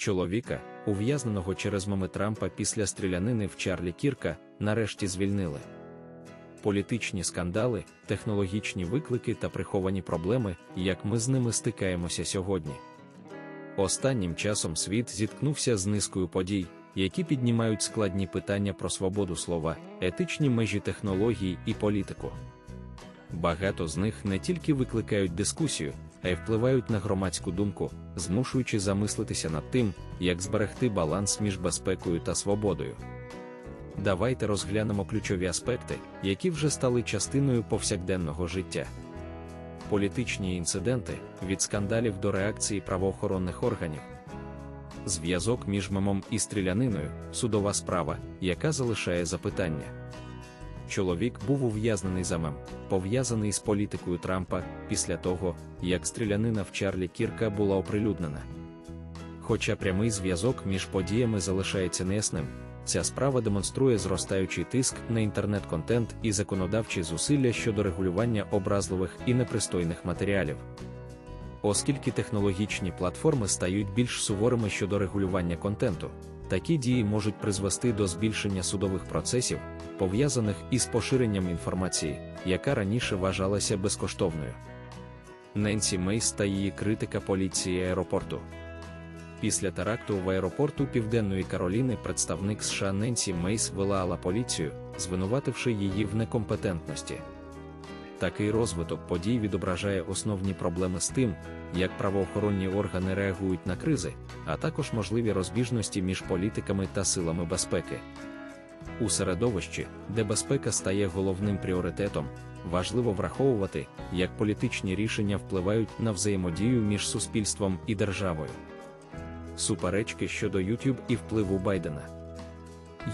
Чоловіка, ув'язненого через мами Трампа після стрілянини в Чарлі Кірка, нарешті звільнили. Політичні скандали, технологічні виклики та приховані проблеми, як ми з ними стикаємося сьогодні. Останнім часом світ зіткнувся з низкою подій, які піднімають складні питання про свободу слова, етичні межі технологій і політику. Багато з них не тільки викликають дискусію, а й впливають на громадську думку, змушуючи замислитися над тим, як зберегти баланс між безпекою та свободою. Давайте розглянемо ключові аспекти, які вже стали частиною повсякденного життя. Політичні інциденти від скандалів до реакції правоохоронних органів. Зв'язок між мемом і стріляниною судова справа, яка залишає запитання. Чоловік був ув'язнений за мем, пов'язаний з політикою Трампа після того, як стрілянина в Чарлі Кірка була оприлюднена. Хоча прямий зв'язок між подіями залишається неясним, ця справа демонструє зростаючий тиск на інтернет-контент і законодавчі зусилля щодо регулювання образливих і непристойних матеріалів. Оскільки технологічні платформи стають більш суворими щодо регулювання контенту, такі дії можуть призвести до збільшення судових процесів, пов'язаних із поширенням інформації, яка раніше вважалася безкоштовною. Ненсі Мейс та її критика поліції аеропорту. Після теракту в аеропорту Південної Кароліни представник США Ненсі Мейс вилала поліцію, звинувативши її в некомпетентності. Такий розвиток подій відображає основні проблеми з тим, як правоохоронні органи реагують на кризи, а також можливі розбіжності між політиками та силами безпеки. У середовищі, де безпека стає головним пріоритетом, важливо враховувати, як політичні рішення впливають на взаємодію між суспільством і державою. Суперечки щодо YouTube і впливу Байдена.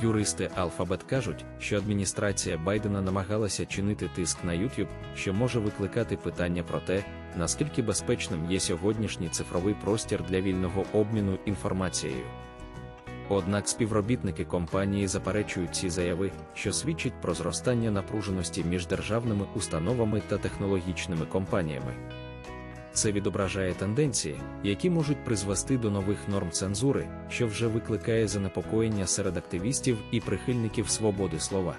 Юристи Alphabet кажуть, що адміністрація Байдена намагалася чинити тиск на YouTube, що може викликати питання про те, наскільки безпечним є сьогоднішній цифровий простір для вільного обміну інформацією. Однак співробітники компанії заперечують ці заяви, що свідчить про зростання напруженості між державними установами та технологічними компаніями. Це відображає тенденції, які можуть призвести до нових норм цензури, що вже викликає занепокоєння серед активістів і прихильників свободи слова.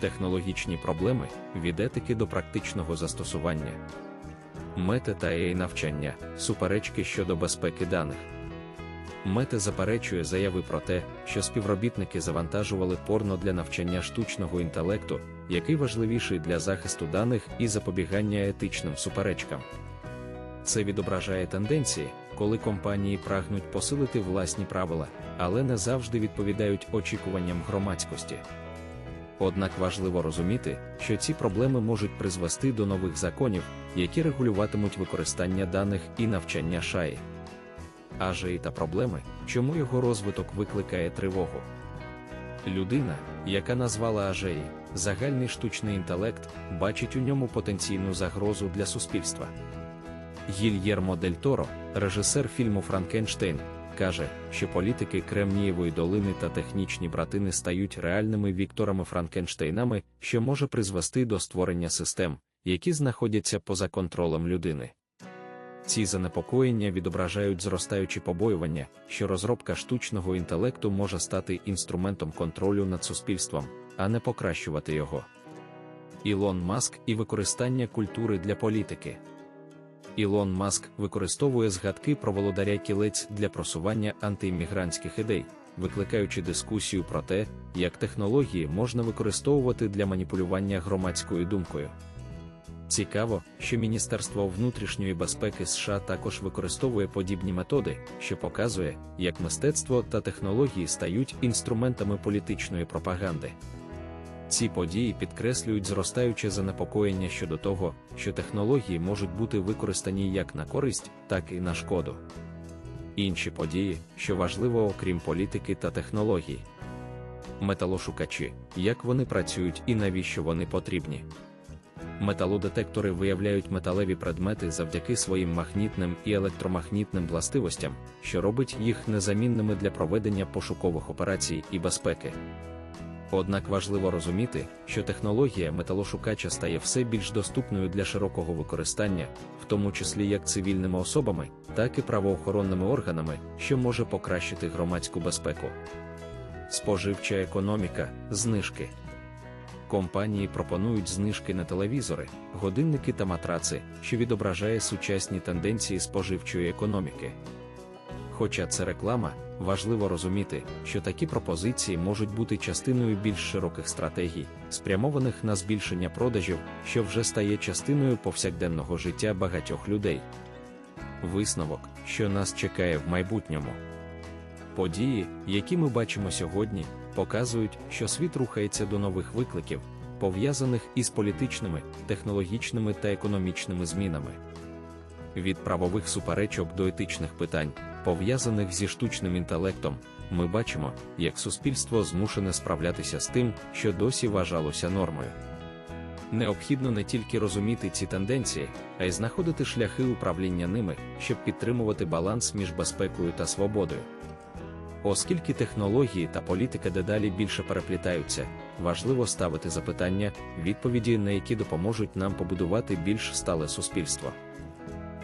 Технологічні проблеми від етики до практичного застосування, мета та AI навчання, суперечки щодо безпеки даних. Мете заперечує заяви про те, що співробітники завантажували порно для навчання штучного інтелекту, який важливіший для захисту даних і запобігання етичним суперечкам. Це відображає тенденції, коли компанії прагнуть посилити власні правила, але не завжди відповідають очікуванням громадськості. Однак важливо розуміти, що ці проблеми можуть призвести до нових законів, які регулюватимуть використання даних і навчання шаї. Ажеї та проблеми, чому його розвиток викликає тривогу. Людина, яка назвала Ажеї, загальний штучний інтелект, бачить у ньому потенційну загрозу для суспільства. Гільєрмо Дель Торо, режисер фільму Франкенштейн, каже, що політики Кремнієвої долини та технічні братини стають реальними Вікторами Франкенштейнами, що може призвести до створення систем, які знаходяться поза контролем людини. Ці занепокоєння відображають зростаючі побоювання, що розробка штучного інтелекту може стати інструментом контролю над суспільством, а не покращувати його. Ілон Маск і використання культури для політики. Ілон Маск використовує згадки про володаря кілець для просування антиіммігрантських ідей, викликаючи дискусію про те, як технології можна використовувати для маніпулювання громадською думкою. Цікаво, що Міністерство внутрішньої безпеки США також використовує подібні методи, що показує, як мистецтво та технології стають інструментами політичної пропаганди. Ці події підкреслюють зростаюче занепокоєння щодо того, що технології можуть бути використані як на користь, так і на шкоду. Інші події, що важливо окрім політики та технологій. Металошукачі, як вони працюють і навіщо вони потрібні. Металодетектори виявляють металеві предмети завдяки своїм магнітним і електромагнітним властивостям, що робить їх незамінними для проведення пошукових операцій і безпеки. Однак важливо розуміти, що технологія металошукача стає все більш доступною для широкого використання, в тому числі як цивільними особами, так і правоохоронними органами, що може покращити громадську безпеку. Споживча економіка, знижки. Компанії пропонують знижки на телевізори, годинники та матраци, що відображає сучасні тенденції споживчої економіки. Хоча це реклама, важливо розуміти, що такі пропозиції можуть бути частиною більш широких стратегій, спрямованих на збільшення продажів, що вже стає частиною повсякденного життя багатьох людей. Висновок, що нас чекає в майбутньому. Події, які ми бачимо сьогодні, показують, що світ рухається до нових викликів, пов'язаних із політичними, технологічними та економічними змінами. Від правових суперечок до етичних питань, пов'язаних зі штучним інтелектом, ми бачимо, як суспільство змушене справлятися з тим, що досі вважалося нормою. Необхідно не тільки розуміти ці тенденції, а й знаходити шляхи управління ними, щоб підтримувати баланс між безпекою та свободою. Оскільки технології та політика дедалі більше переплітаються, важливо ставити запитання, відповіді на які допоможуть нам побудувати більш стале суспільство.